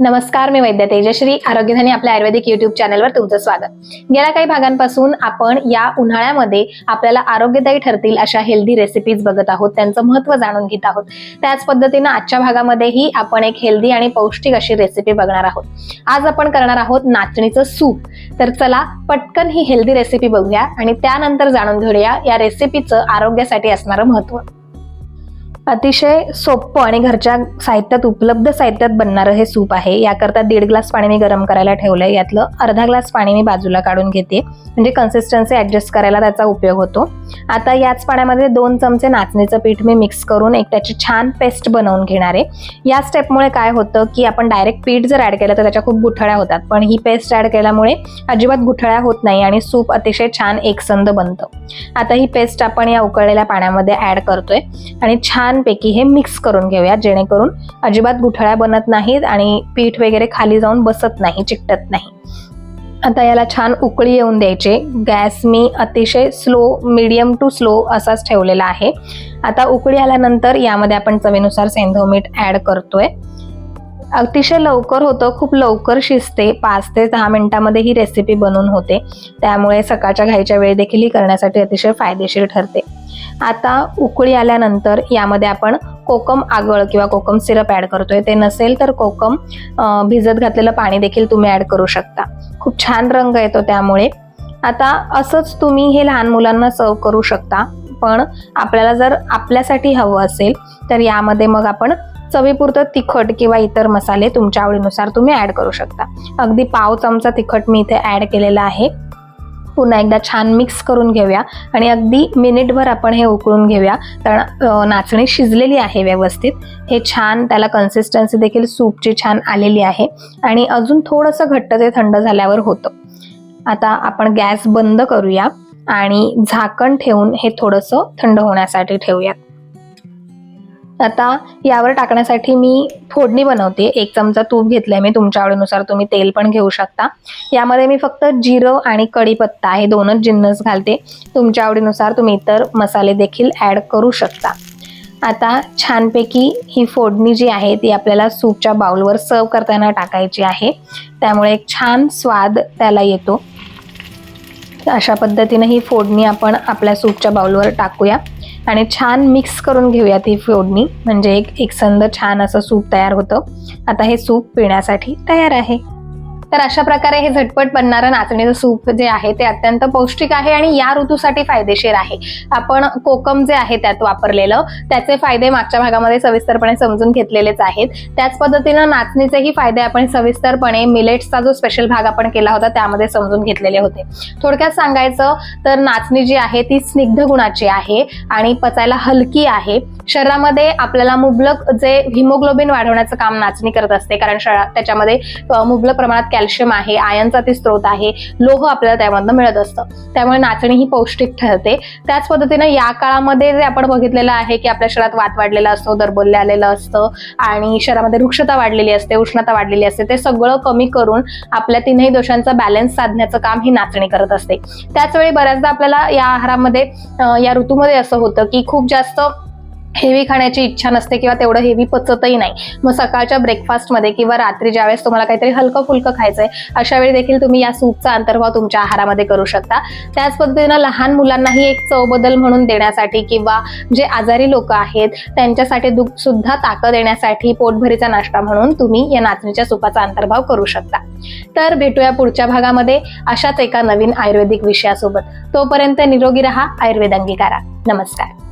नमस्कार मी वैद्य तेजश्री आरोग्यधानी आपल्या आयुर्वेदिक युट्यूब चॅनलवर तुमचं स्वागत. गेल्या काही भागांपासून आपण या उन्हाळ्यामध्ये आपल्याला आरोग्यदायी ठरतील अशा हेल्दी रेसिपीज बघत आहोत त्यांचं महत्त्व जाणून घेत आहोत. त्याच पद्धतीनं आजच्या भागामध्येही आपण एक हेल्दी आणि पौष्टिक अशी रेसिपी बघणार आहोत. आज आपण करणार आहोत नाचणीचं सूप. तर चला पटकन ही हेल्दी रेसिपी बघूया आणि त्यानंतर जाणून घेऊया या रेसिपीचं आरोग्यासाठी असणारं महत्त्व. अतिशय सोपं आणि घरच्या साहित्यात उपलब्ध साहित्यात बनणारं हे सूप आहे. याकरता दीड ग्लास पाणी मी गरम करायला ठेवलंय. यातलं अर्धा ग्लास पाणी मी बाजूला काढून घेते. म्हणजे कन्सिस्टन्सी ॲडजस्ट करायला त्याचा उपयोग होतो. आता याच पाण्यामध्ये दोन चमचे नाचणीचं पीठ मी मिक्स करून एक त्याची छान पेस्ट बनवून घेणार आहे. या स्टेपमुळे काय होतं की आपण डायरेक्ट पीठ जर ऍड केलं तर त्याच्या खूप गुठळ्या होतात. पण ही पेस्ट ऍड केल्यामुळे अजिबात गुठळ्या होत नाही आणि सूप अतिशय छान एकसंद बनतं. आता ही पेस्ट आपण या उकळलेल्या पाण्यामध्ये ऍड करतोय आणि छानपैकी हे मिक्स करून घेऊया जेणेकरून अजिबात गुठळ्या बनत नाहीत आणि पीठ वगैरे खाली जाऊन बसत नाही चिकटत नाही. आता याला छान उकळी येऊन द्यायचे. गॅस मी अतिशय स्लो मीडियम टू स्लो असाच ठेवलेला आहे. आता उकळी आल्यानंतर यामध्ये आपण चवीनुसार सेंधव मीठ ॲड करतोय. अतिशय लवकर होतं खूप लवकर शिजते. पाच ते दहा मिनिटामध्ये ही रेसिपी बनून होते. त्यामुळे सकाळच्या घाईच्या वेळ देखील ही करण्यासाठी अतिशय फायदेशीर ठरते. आता उकळी आल्यानंतर यामध्ये आपण कोकम आगळ किंवा कोकम सिरप ऍड करतोय. ते नसेल तर कोकम भिजत घातलेलं पाणी देखील तुम्ही ऍड करू शकता. खूप छान रंग येतो त्यामुळे. आता असंच तुम्ही हे लहान मुलांना सर्व करू शकता. पण आपल्याला जर आपल्यासाठी हवं असेल तर यामध्ये मग आपण चवीपुरतं तिखट किंवा इतर मसाले तुमच्या आवडीनुसार तुम्ही ॲड करू शकता. अगदी पाव चमचा तिखट मी इथे ॲड केलेला आहे. पुन्हा एकदा छान मिक्स करून घेऊया आणि अगदी मिनिटभर आपण हे उकळून घेऊया. कारण नाचणी शिजलेली आहे व्यवस्थित. हे छान त्याला कन्सिस्टन्सी देखील सूपची छान आलेली आहे. आणि अजून थोडंसं घट्ट ते थंड झाल्यावर होतं. आता आपण गॅस बंद करूया आणि झाकण ठेवून हे थोडंसं थंड होण्यासाठी ठेवूयात. आता यावर टाकण्यासाठी मी फोडणी बनवते. एक चमचा तूप घेतलाय मी तुमच्या आवडीनुसार. तुम्ही तेल पण घेऊ शकता. यामध्ये मी फक्त जिरं आणि कढीपत्ता हे दोनच जिन्नस घालते. तुमच्या आवडीनुसार तुम्ही इतर मसाले देखील ॲड करू शकता. आता छानपैकी ही फोडणी जी आहे ती आपल्याला सूपच्या बाउलवर सर्व करताना टाकायची आहे. त्यामुळे एक छान स्वाद त्याला येतो. अशा पद्धतीने ही फोडणी आपण आपल्या सूपच्या बाउलवर टाकूया. आणि छान मिक्स करून घेऊयात ही फोडणी. म्हणजे एक एकसंद छान असं सूप तयार होतं. आता हे सूप पिण्यासाठी तयार आहे. तर अशा प्रकारे हे झटपट बनणारं नाचणीचं सूप जे आहे ते अत्यंत पौष्टिक आहे आणि या ऋतूसाठी फायदेशीर आहे. आपण कोकम जे आहे त्यात वापरलेलं त्याचे फायदे मागच्या भागामध्ये सविस्तरपणे समजून घेतलेलेच आहेत. त्याच पद्धतीनं नाचणीचेही फायदे आपण सविस्तरपणे मिलेट्सचा जो स्पेशल भाग आपण केला होता त्यामध्ये समजून घेतलेले होते. थोडक्यात सांगायचं तर नाचणी जी आहे ती स्निग्ध गुणाची आहे आणि पचायला हलकी आहे. शरीरामध्ये आपल्याला मुबलक जे हिमोग्लोबिन वाढवण्याचं काम नाचणी करत असते कारण शरा- त्याच्यामध्ये मुबलक प्रमाणात कॅल्शियम आहे आयनचा ते स्रोत आहे लोह आपल्याला त्यामधनं मिळत असतं. त्यामुळे नाचणी ही पौष्टिक ठरते. त्याच पद्धतीनं या काळामध्ये जे आपण बघितलेलं आहे की आपल्या शरीरात वात वाढलेला असतो दरबोल्य आलेलं असतं आणि शरीरामध्ये वृक्षता वाढलेली असते उष्णता वाढलेली असते ते सगळं कमी करून आपल्या तीनही दोषांचा बॅलन्स साधण्याचं काम ही नाचणी करत असते. त्याचवेळी बऱ्याचदा आपल्याला या आहारामध्ये या ऋतूमध्ये असं होतं की खूप जास्त हेवी खाण्याची इच्छा नसते किंवा तेवढं हेवी पचतही नाही. मग सकाळच्या ब्रेकफास्टमध्ये किंवा रात्री ज्यावेळेस तुम्हाला काहीतरी हलकं फुलकं खायचंय अशा वेळी देखील तुम्ही या सूपचा अंतर्भाव तुमच्या आहारामध्ये करू शकता. त्याच पद्धतीनं लहान मुलांनाही एक चव बदल म्हणून देण्यासाठी किंवा जे आजारी लोक आहेत त्यांच्यासाठी दु सुद्धा ताकद येण्यासाठी पोटभरीचा नाश्ता म्हणून तुम्ही या नाचणीच्या सुपाचा अंतर्भाव करू शकता. तर भेटूया पुढच्या भागामध्ये अशाच एका नवीन आयुर्वेदिक विषयासोबत. तोपर्यंत निरोगी रहा आयुर्वेद अंगीकारा. नमस्कार.